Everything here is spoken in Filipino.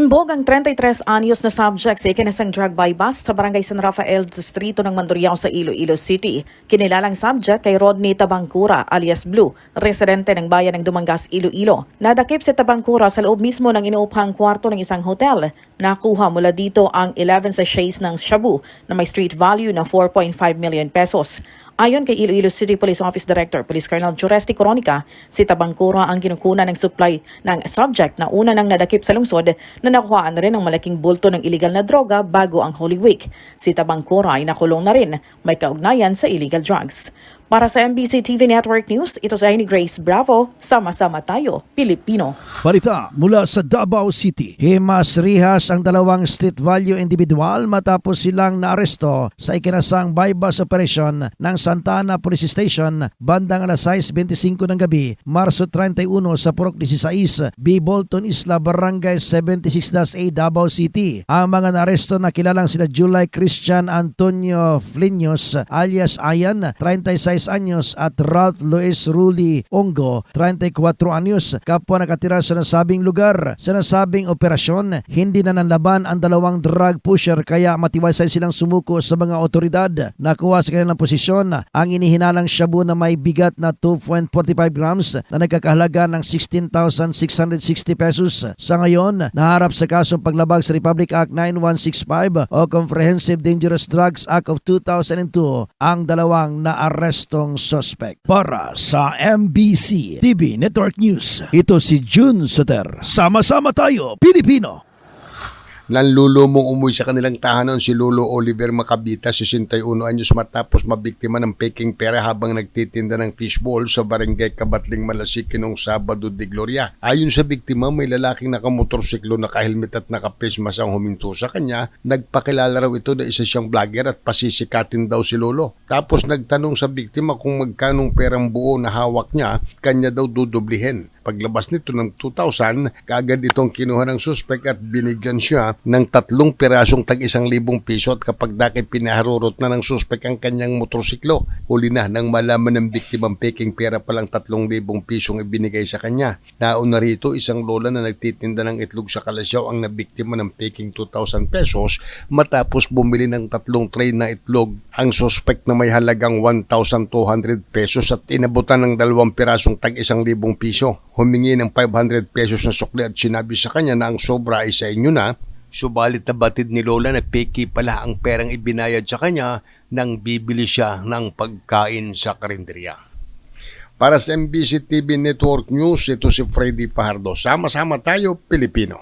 Bimbog ang 33 anyos na subject sa ikinasang drug by bust sa barangay San Rafael, distrito ng Mandurriao sa Iloilo City. Kinilalang subject kay Rodney Tabangkura alias Blue, residente ng bayan ng Dumangas, Iloilo. Nadakip si Tabangkura sa loob mismo ng inuuphang kwarto ng isang hotel. Nakuha mula dito ang 11 sachets ng shabu na may street value ng 4.5 million pesos. Ayon kay Iloilo City Police Office Director Police Colonel Juresti Coronica, si Tabangkura ang kinukunan ng supply ng subject na una nang nadakip sa lungsod na nakuhaan na rin ang malaking bulto ng illegal na droga bago ang Holy Week. Si Tabangkura ay nakulong na rin, may kaugnayan sa illegal drugs. Para sa MBC TV Network News, ito sa ni Grace Bravo, sama-sama tayo, Pilipino. Balita mula sa Davao City. Himas rihas ang dalawang street value individual matapos silang naaresto sa ikinasang bypass operation ng Santana Police Station bandang alas 6.25 ng gabi, Marso 31 sa Purok 16, B. Bolton Isla, Barangay 76-A, Davao City. Ang mga naaresto na kilalang sila July Christian Antonio Flinos alias Ayan, 36 anyos at Ralph Luis Ruli Ongo, 34 anyos, kapwa nakatira sa nasabing lugar. Sa nasabing operasyon, hindi na nanlaban ang dalawang drug pusher kaya matiwasay silang sumuko sa mga otoridad. Nakuha sa kanilang posisyon ang inihinalang shabu na may bigat na 2.45 grams na nagkakahalaga ng 16,660 pesos. Sa ngayon, naharap sa kasong paglabag sa Republic Act 9165 o Comprehensive Dangerous Drugs Act of 2002 ang dalawang naarestong suspect. Para sa MBC TV Network News, ito si June Soter. Sama-sama tayo, Pilipino! Nanlulumong umuwi sa kanilang tahanan si Lolo Oliver Macabita, 61 anyos matapos mabiktima ng peking pera habang nagtitinda ng fishball sa barangay Kabatling Malasiki noong Sabado de Gloria. Ayon sa biktima, may lalaking nakamotorsiklo, nakahelmet at naka-face mask ang huminto sa kanya. Nagpakilala raw ito na isa siyang vlogger at pasisikatin daw si Lolo. Tapos nagtanong sa biktima kung magkanong perang buo na hawak niya, kanya daw dudublihin. Paglabas nito ng 2,000, kaagad itong kinuha ng suspect at binigyan siya ng tatlong pirasong tag isang libong piso at kapag daki pinaharurot na ng suspect ang kanyang motorsiklo. Huli na nang malaman ng biktimang peking pera palang tatlong libong pisong ibinigay sa kanya. Nauna rito isang lola na nagtitinda ng itlog sa Kalasyaw ang nabiktima ng peking 2,000 pesos matapos bumili ng tatlong tray na itlog ang suspect na may halagang 1,200 pesos at inabutan ng dalawang pirasong tag isang libong piso. Humingi ng 500 pesos na sukli at sinabi sa kanya na ang sobra ay sa inyo na Subalit na batid ni Lola na peki pala ang perang ibinayad sa kanya nang bibili siya ng pagkain sa karinderya. Para sa MBC TV Network News, ito si Freddy Fajardo. Sama-sama tayo, Pilipino.